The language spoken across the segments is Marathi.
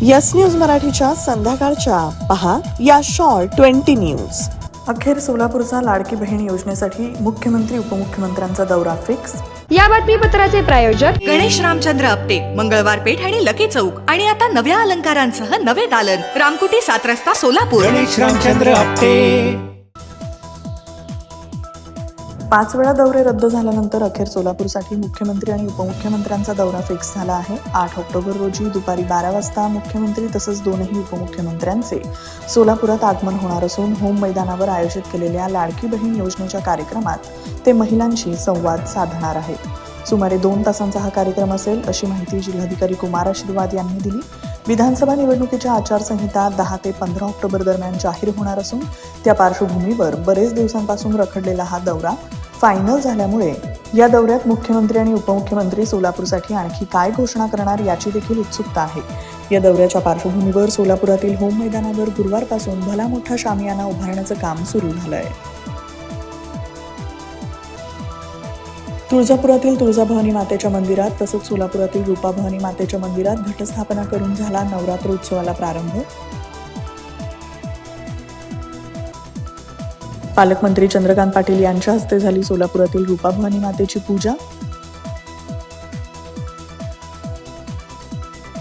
यस न्यूज मराठीच्या संध्याकाळच्या. पहा या शॉर्ट ट्वेंटी न्यूज. अखेर सोलापूरचा लाडकी बहीण योजनेसाठी मुख्यमंत्री उपमुख्यमंत्र्यांचा दौरा फिक्स. या बातमीपत्राचे प्रायोजक गणेश रामचंद्र आपटे मंगळवार पेठ आणि लकी चौक. आणि आता नव्या अलंकारांसह नवे दालन. रामकुटी सात रस्ता सोलापूर. गणेश रामचंद्र आपटे. पाच वेळा दौरे रद्द झाल्यानंतर अखेर सोलापूरसाठी मुख्यमंत्री आणि उपमुख्यमंत्र्यांचा दौरा फिक्स झाला आहे. आठ ऑक्टोबर रोजी दुपारी बारा वाजता मुख्यमंत्री तसंच दोनही उपमुख्यमंत्र्यांचे सोलापुरात आगमन होणार असून होम मैदानावर आयोजित केलेल्या लाडकी बहीण योजनेच्या कार्यक्रमात ते महिलांशी संवाद साधणार आहेत. सुमारे दोन तासांचा हा कार्यक्रम असेल अशी माहिती जिल्हाधिकारी कुमार आशीर्वाद यांनी दिली. विधानसभा निवडणुकीच्या आचारसंहिता दहा ते पंधरा ऑक्टोबर दरम्यान जाहीर होणार असून त्या पार्श्वभूमीवर बरेच दिवसांपासून रखडलेला हा दौरा फायनल झाल्यामुळे या दौऱ्यात मुख्यमंत्री आणि उपमुख्यमंत्री सोलापूरसाठी आणखी काय घोषणा करणार याची देखील उत्सुकता आहे. या दौऱ्याच्या पार्श्वभूमीवर सोलापुरातील होम मैदानावर गुरुवारपासून भला मोठा शामियाना उभारण्याचं काम सुरू झालं आहे तुळजापुरातील तुळजाभवानी मातेच्या मंदिरात तसंच सोलापुरातील रूपाभवानी मातेच्या मंदिरात घटस्थापना करून झाला नवरात्र उत्सवाला प्रारंभ. पालकमंत्री चंद्रकांत पाटील यांच्या हस्ते झाली सोलापुरातील रूपाभवानी मातेची पूजा.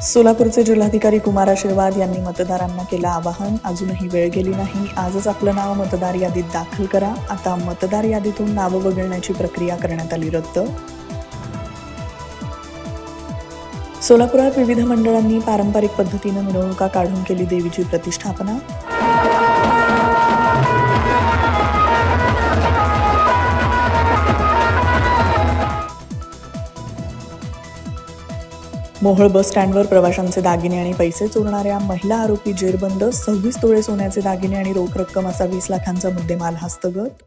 सोलापूरचे जिल्हाधिकारी कुमार आशीर्वाद यांनी मतदारांना केलं आवाहन. अजूनही वेळ गेली नाही. आजच आपलं नाव मतदार यादीत दाखल करा. आता मतदार यादीतून नावं वगळण्याची प्रक्रिया करण्यात आली रद्द. सोलापुरात विविध मंडळांनी पारंपरिक पद्धतीनं मिरवणुका काढून केली देवीची प्रतिष्ठापना. मोहोळ बस स्टँडवर प्रवाशांचे दागिने आणि पैसे चोरणाऱ्या महिला आरोपी जेरबंद, सव्वीस तोळे सोन्याचे दागिने आणि रोख रक्कम वीस मुद्देमाल हस्तगत.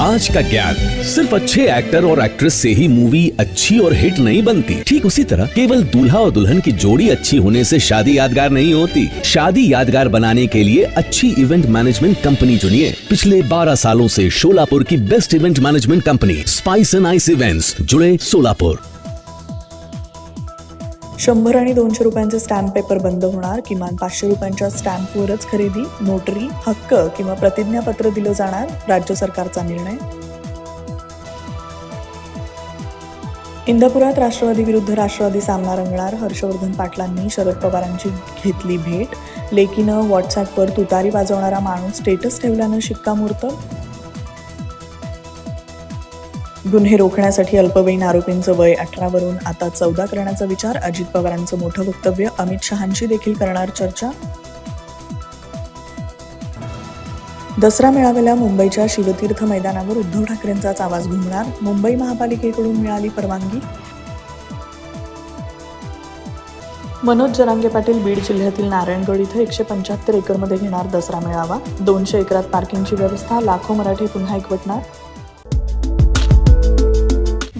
आज का ज्ञान? सिर्फ़ अच्छे एक्टर और एक्ट्रेस से ही मूवी अच्छी और हिट नहीं बनती। ठीक उसी तरह केवल दूल्हा और दुल्हन की जोड़ी अच्छी होने से शादी यादगार नहीं होती। शादी यादगार बनाने के लिए अच्छी इवेंट मैनेजमेंट कंपनी चुनिए। पिछले 12 सालों से शोलापुर की best event management company spice and ice events जुड़े सोलापुर शंभर आणि दोनशे रुपयांचे स्टॅम्प पेपर बंद होणार. किमान पाचशे रुपयांच्या स्टॅम्पवरच खरेदी नोटरी हक्क किंवा प्रतिज्ञापत्र दिलं जाणार राज्य सरकारचा निर्णय. इंदापुरात राष्ट्रवादी विरुद्ध राष्ट्रवादी सामना रंगणार हर्षवर्धन पाटलांनी शरद पवारांची घेतली भेट. लेकीनं व्हॉट्सॲपवर तुतारी वाजवणारा माणूस स्टेटस ठेवल्यानं शिक्कामोर्तब. गुन्हे रोखण्यासाठी अल्पवयीन आरोपींचं वय अठरावरून आता चौदा करण्याचा विचार अजित पवारांचं मोठं वक्तव्य अमित शहांशी देखील करणार चर्चा. दसरा मेळाव्याला मुंबईच्या शिवतीर्थ मैदानावर उद्धव ठाकरेंचाच आवाज घुमणार मुंबई महापालिकेकडून मिळाली परवानगी. मनोज जरांगे पाटील बीड जिल्ह्यातील नारायणगड इथं एकशे पंच्याहत्तर एकरमध्ये घेणार दसरा मेळावा. दोनशे एकरात पार्किंगची व्यवस्था लाखो मराठी पुन्हा एकवटणार.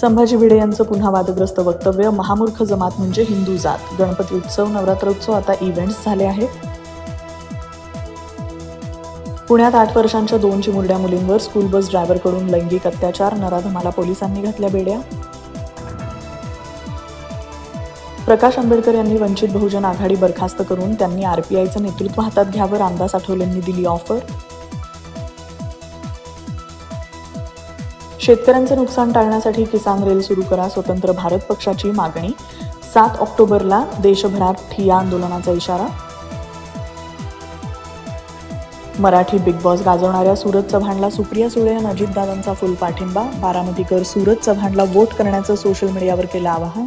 संभाजी भिडे यांचं पुन्हा वादग्रस्त वक्तव्य महामूर्ख जमात म्हणजे हिंदू जात. गणपती उत्सव नवरात्र उत्सव आता इव्हेंट्स झाले आहेत. पुण्यात आठ वर्षांच्या दोन चिमुरड्या मुलींवर स्कूल बस ड्रायव्हरकडून लैंगिक अत्याचार नराधमाला पोलिसांनी घातल्या बेड्या. प्रकाश आंबेडकर यांनी वंचित बहुजन आघाडी बरखास्त करून त्यांनी आरपीआयचं नेतृत्व हातात घ्यावं रामदास आठवलेंनी दिली ऑफर शेतकऱ्यांचं नुकसान टाळण्यासाठी किसान रेल सुरू करा स्वतंत्र भारत पक्षाची मागणी. सात ऑक्टोबरला देशभरात ठिया आंदोलनाचा इशारा. मराठी बिग बॉस गाजवणाऱ्या सूरज चव्हाणला सुप्रिया सुळे आणि अजितदादांचा फुल पाठिंबा. बारामतीकर सूरज चव्हाणला वोट करण्याचं सोशल मीडियावर केलं आवाहन.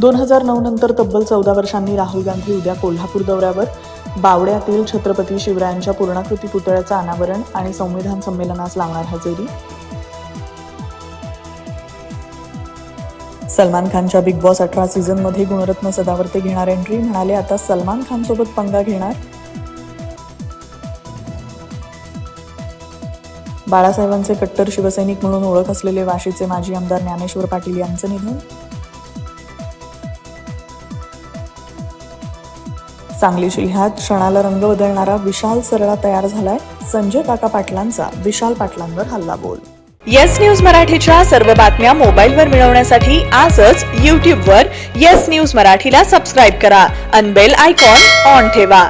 दोन हजार नऊ नंतर तब्बल चौदा वर्षांनी राहुल गांधी उद्या कोल्हापूर दौऱ्यावर. बावड्यातील छत्रपती शिवरायांच्या पूर्णाकृती पुतळ्याचं अनावरण आणि संविधान संमेलनास लावणार हजेरी. सलमान खानच्या बिग बॉस अठरा सीझनमध्ये गुणरत्न सदावर्ते घेणार एंट्री म्हणाले आता सलमान खानसोबत पंगा घेणार. बाळासाहेबांचे कट्टर शिवसैनिक म्हणून ओळख असलेले वाशीचे माजी आमदार ज्ञानेश्वर पाटील यांचं निधन. सांगली जिल्ह्यात क्षणाला रंग बदलणारा विशाल सरळा तयार झालाय. संजय काका पाटलांचा विशाल पाटलांवर हल्ला बोल. येस न्यूज मराठीच्या सर्व बातम्या मोबाईलवर मिळवण्यासाठी आजच यूट्यूबवर येस न्यूज मराठीला सबस्क्राईब करा. अनबेल आयकॉन ऑन ठेवा.